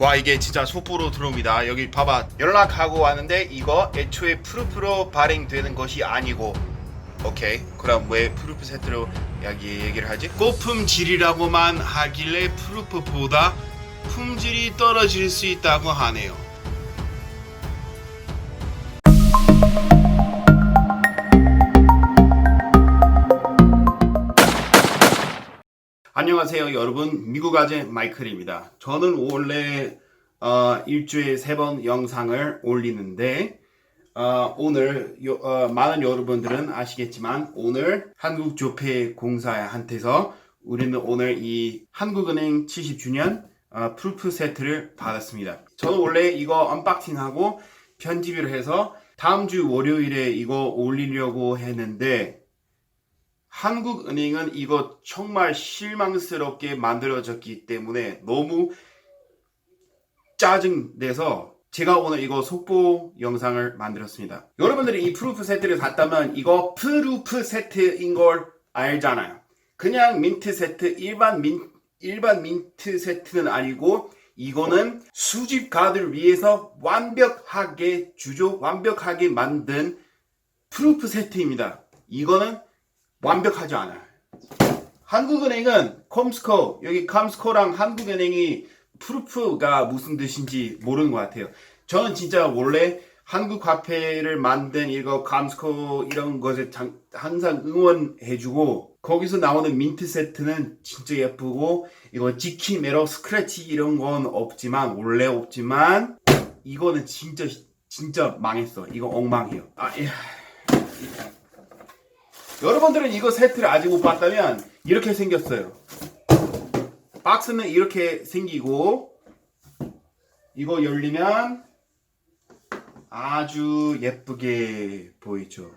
와 이게 진짜 속보로 들어옵니다. 여기 봐봐. 연락하고 왔는데 이거 애초에 프루프로 발행되는 것이 아니고. 오케이. 그럼 왜 프루프 세트로 여기 얘기를 하지? 고품질이라고만 하길래 프루프보다 품질이 떨어질 수 있다고 하네요 안녕하세요 여러분. 미국 아재 마이클입니다. 저는 원래 어, 일주일에 세 번 영상을 올리는데 어, 오늘 요- 어, 많은 여러분들은 아시겠지만 오늘 한국조폐공사한테서 우리는 오늘 이 한국은행 70주년 어, 프루프 세트를 받았습니다. 저는 원래 이거 언박싱하고 편집을 해서 다음 주 월요일에 이거 올리려고 했는데 한국은행은 이거 정말 실망스럽게 만들어졌기 때문에 너무 짜증내서 제가 오늘 이거 속보 영상을 만들었습니다. 여러분들이 이 프루프 세트를 샀다면 이거 프루프 세트인 걸 알잖아요. 그냥 민트 세트 일반 민 일반 민트 세트는 아니고 이거는 수집가들 위해서 완벽하게 주조 완벽하게 만든 프루프 세트입니다. 이거는 완벽하지 않아요. 한국은행은 컴스코 여기 컴스코랑 한국은행이 프루프가 무슨 뜻인지 모르는 것 같아요. 저는 진짜 원래 한국 화폐를 만든 이거 컴스코 이런 것에 장- 항상 응원해주고 거기서 나오는 민트 세트는 진짜 예쁘고 이거 지키 메로 스크래치 이런 건 없지만 원래 없지만 이거는 진짜 진짜 망했어. 이거 엉망이에요. 아, 예. 여러분들은 이거 세트를 아직 못 봤다면 이렇게 생겼어요. 박스는 이렇게 생기고 이거 열리면 아주 예쁘게 보이죠.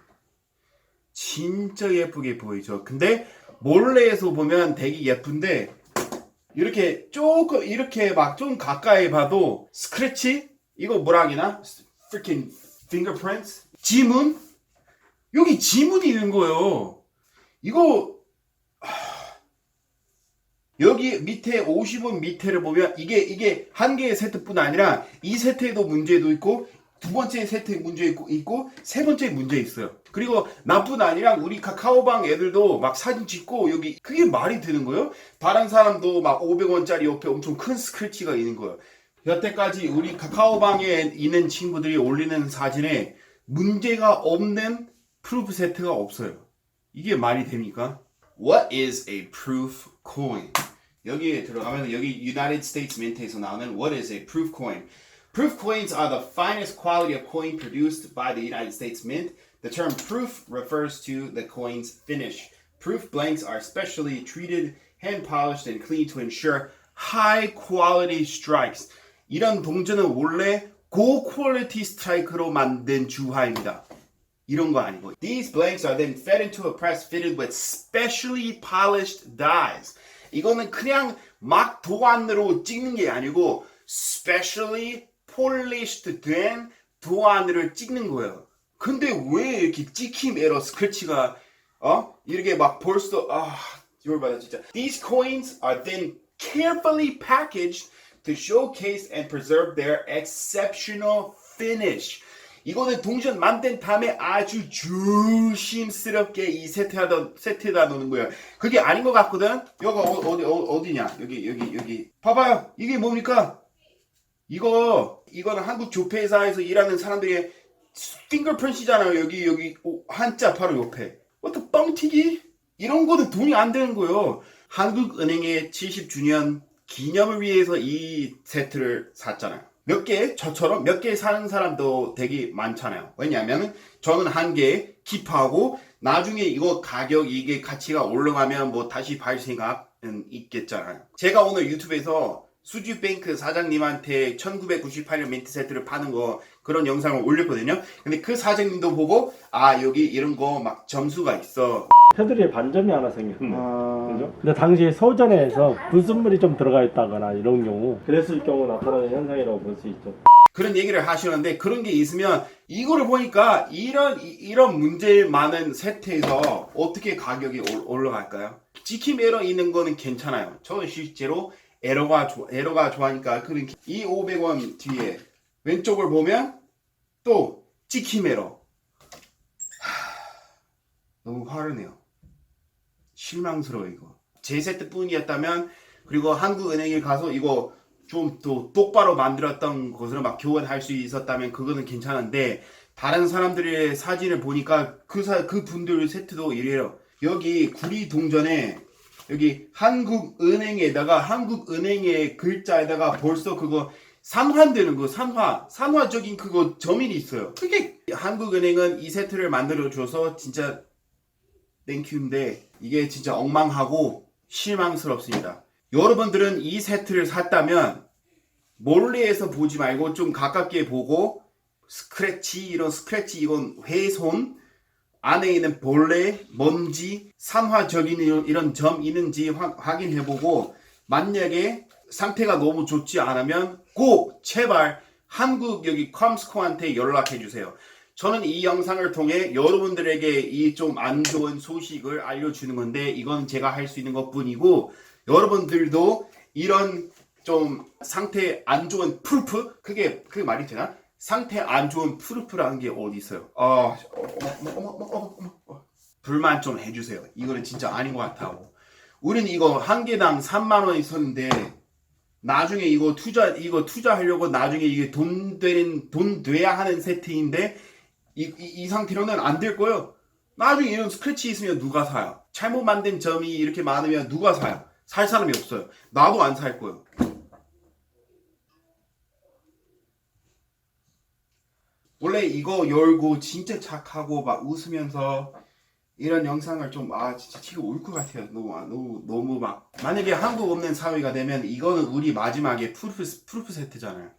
진짜 예쁘게 보이죠. 근데 몰래에서 보면 되게 예쁜데 이렇게 조금 이렇게 막 좀 가까이 봐도 스크래치 이거 뭐라 하기나? freaking fingerprints 지문 여기 지문이 있는 거예요. 이거 하, 여기 밑에 50원 밑에를 보면 이게 이게 한 개의 세트뿐 아니라 이 세트에도 문제도 있고 두 번째 세트 문제 있고 있고 세 번째 문제 있어요. 그리고 나뿐 아니라 우리 카카오방 애들도 막 사진 찍고 여기 그게 말이 되는 거예요? 다른 사람도 막 500원짜리 옆에 엄청 큰 스크래치가 있는 거예요. 여태까지 우리 카카오방에 있는 친구들이 올리는 사진에 문제가 없는 프루프 세트가 없어요. 이게 말이 됩니까? What is a proof coin? 여기에 들어가면 여기 United States Mint에서 나오는 What is a proof coin? Proof coins are the finest quality of coin produced by the United States Mint. The term proof refers to the coin's finish. Proof blanks are specially treated, hand polished, and cleaned to ensure high quality strikes. 이런 동전은 원래 고퀄리티 스트라이크로 만든 주화입니다. 이런 거 아니고. These blanks are then fed into a press fitted with specially polished dies. 이거는 그냥 막 도안으로 찍는 게 아니고 specially polished 된 도안으로 찍는 거예요. 근데 왜 이렇게 찍힘 에러 스크래치가 어? 이렇게 막 벌써 아, 열받아 진짜. These coins are then carefully packaged to showcase and preserve their exceptional finish. 이거는 동전 만든 다음에 아주 조심스럽게 이 세트하다 세트에다 놓는 거예요. 그게 아닌 것 같거든. 여기 어, 어디 어, 어디냐? 여기 여기 여기. 봐봐요. 이게 뭡니까? 이거 이거는 한국 조폐사에서 일하는 사람들의 핑거프린트잖아요. 여기 여기 오, 한자 바로 옆에. 어떤 뻥튀기? 이런 거는 돈이 안 되는 거예요. 한국은행의 70주년 기념을 위해서 이 세트를 샀잖아요. 몇 개, 저처럼 몇 개 사는 사람도 되게 많잖아요. 왜냐하면 저는 한 개 킵하고 나중에 이거 가격 이게 가치가 올라가면 뭐 다시 팔 생각은 있겠잖아요. 제가 오늘 유튜브에서 수지뱅크 사장님한테 1998년 민트 세트를 파는 거 그런 영상을 올렸거든요. 근데 그 사장님도 보고 아 여기 이런 거 막 점수가 있어. 테두리에 반점이 하나 생겼네. 아. 그죠? 근데 당시 소전에서 불순물이 좀 들어가 있다거나 이런 경우 그랬을 경우 나타나는 현상이라고 볼 수 있죠. 그런 얘기를 하시는데 그런 게 있으면 이거를 보니까 이런 이- 이런 문제 많은 세트에서 어떻게 가격이 올- 올라갈까요? 지킴 에러 있는 거는 괜찮아요. 저는 실제로 에러가 좋 에러가 좋아하니까 그런 이 500원 뒤에 왼쪽을 보면 또 찍힘 에러. 하, 너무 화르네요. 실망스러워 이거. 제 세트뿐이었다면 그리고 한국은행에 가서 이거 좀더 똑바로 만들었던 것으로 막 교환할 수 있었다면 그거는 괜찮은데 다른 사람들의 사진을 보니까 그, 사, 그 분들 세트도 이래요. 여기 구리 동전에 여기 한국은행에다가 한국은행의 글자에다가 벌써 그거 산화되는 거 산화 산화적인 그거 점이 있어요. 그게 한국은행은 이 세트를 만들어 줘서 진짜 땡큐인데 이게 진짜 엉망하고 실망스럽습니다. 여러분들은 이 세트를 샀다면 멀리에서 보지 말고 좀 가깝게 보고 스크래치 이런 스크래치 이건 훼손 안에 있는 벌레 먼지 산화적인 이런, 이런 점 있는지 확- 확인해보고 만약에 상태가 너무 좋지 않으면 꼭 제발 한국 여기 컴스코한테 연락해 주세요. 저는 이 영상을 통해 여러분들에게 이 좀 안 좋은 소식을 알려주는 건데 이건 제가 할 수 있는 것 뿐이고 여러분들도 이런 좀 상태 안 좋은 프루프 그게 그 말이 되나? 상태 안 좋은 프루프라는 게 어디 있어요? 아 어머 어머 어머 어머 어머 어머. 불만 좀 해주세요. 이거는 진짜 아닌 것 같다고. 우리는 이거 한 개당 3만 원 있었는데 나중에 이거 투자 이거 투자하려고 나중에 이게 돈 되는 돈 돼야 하는 세트인데 이, 이, 이 상태로는 안 될 거예요. 나중에 이런 스크래치 있으면 누가 사요? 잘못 만든 점이 이렇게 많으면 누가 사요? 살 사람이 없어요. 나도 안 살 거예요. 원래 이거 열고 진짜 착하고 막 웃으면서 이런 영상을 좀 아 진짜 치고 올 것 같아요. 너무 아, 너무 너무 막 만약에 한국 없는 사회가 되면 이거는 우리 마지막에 프루프 프루프 세트잖아요.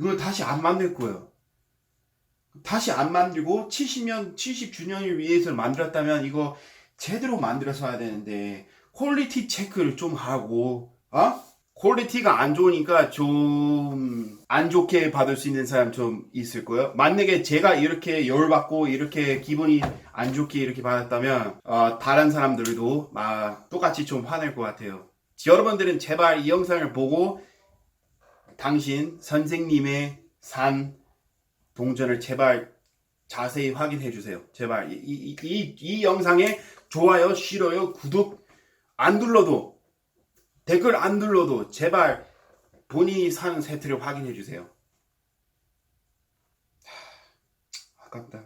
이걸 다시 안 만들 거예요. 다시 안 만들고 70년 70주년을 위해서 만들었다면 이거 제대로 만들어서 야 되는데 퀄리티 체크를 좀 하고 어? 퀄리티가 안 좋으니까 좀 안 좋게 받을 수 있는 사람 좀 있을 거예요. 만약에 제가 이렇게 열받고 이렇게 기분이 안 좋게 이렇게 받았다면 어, 다른 사람들도 아, 똑같이 좀 화낼 것 같아요. 여러분들은 제발 이 영상을 보고 당신 선생님의 산 동전을 제발 자세히 확인해 주세요. 제발 이, 이, 이, 이 영상에 좋아요, 싫어요, 구독 안 눌러도 댓글 안 눌러도 제발 본인이 사는 세트를 확인해 주세요. 하, 아깝다.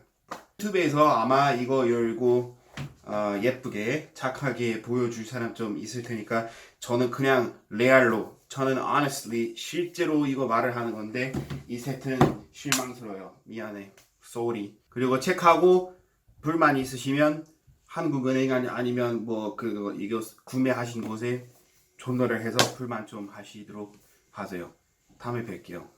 유튜브에서 아마 이거 열고 어, 예쁘게 착하게 보여줄 사람 좀 있을 테니까 저는 그냥 레알로 저는 honestly 실제로 이거 말을 하는 건데 이 세트는 실망스러워요. 미안해. sorry. 그리고 체크하고 불만 있으시면 한국은행 아니- 아니면 뭐 그 이거 구매하신 곳에 전화를 해서 불만 좀 하시도록 하세요. 다음에 뵐게요.